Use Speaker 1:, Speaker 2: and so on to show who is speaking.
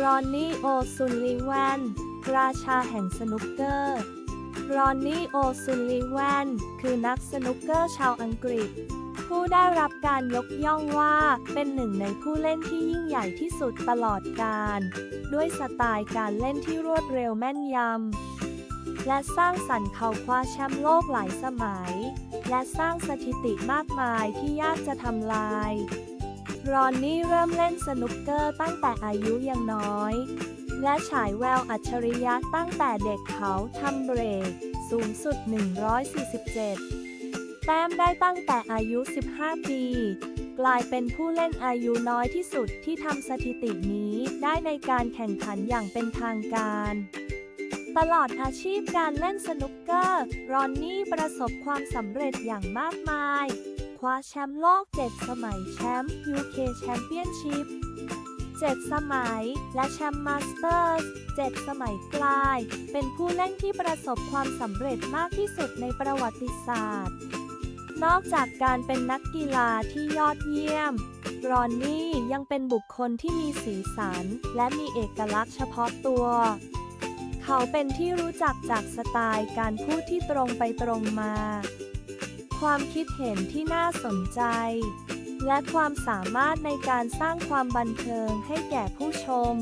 Speaker 1: รอนนี่โอซุนลีแวนราชาแห่งสนุกเกอร์ รอนนี่โอซุนลีแวนคือนักสนุกเกอร์ชาวอังกฤษ ผู้ได้รับการยกย่องว่าเป็นหนึ่งในผู้เล่นที่ยิ่งใหญ่ที่สุดตลอดกาลด้วยสไตล์การเล่นที่รวดเร็วแม่นยำ และสร้างสรรค์เขาคว้าแชมป์โลกหลายสมัย และสร้างสถิติมากมายที่ยากจะทำลาย รอนนี่เริ่มเล่นสนุกเกอร์ตั้งแต่อายุยังน้อย และฉายแววอัจฉริยะตั้งแต่เด็กเขาทำเบรก สูงสุด 147 แต้มได้ตั้งแต่อายุ 15 ปี กลายเป็นผู้เล่นอายุน้อยที่สุดที่ทำสถิตินี้ได้ในการแข่งขันอย่างเป็นทางการตลอดอาชีพการเล่นสนุกเกอร์ รอนนี่ประสบความสำเร็จอย่างมากมาย ว้าแชมป์โลก 7 สมัยแชมป์ UK Championship 7 สมัย และแชมป์มาสเตอร์ส7สมัยกลาย เป็นผู้เล่นที่ประสบความสำเร็จมากที่สุดในประวัติศาสตร์ นอกจากการเป็นนักกีฬาที่ยอดเยี่ยม รอนนี่ยังเป็นบุคคลที่มีสีสัน และมีเอกลักษณ์เฉพาะตัว เขาเป็นที่รู้จักจากสไตล์การพูดที่ตรงไปตรงมา ความคิดเห็นที่น่าสนใจ และความสามารถในการสร้างความบันเทิงให้แก่ผู้ชม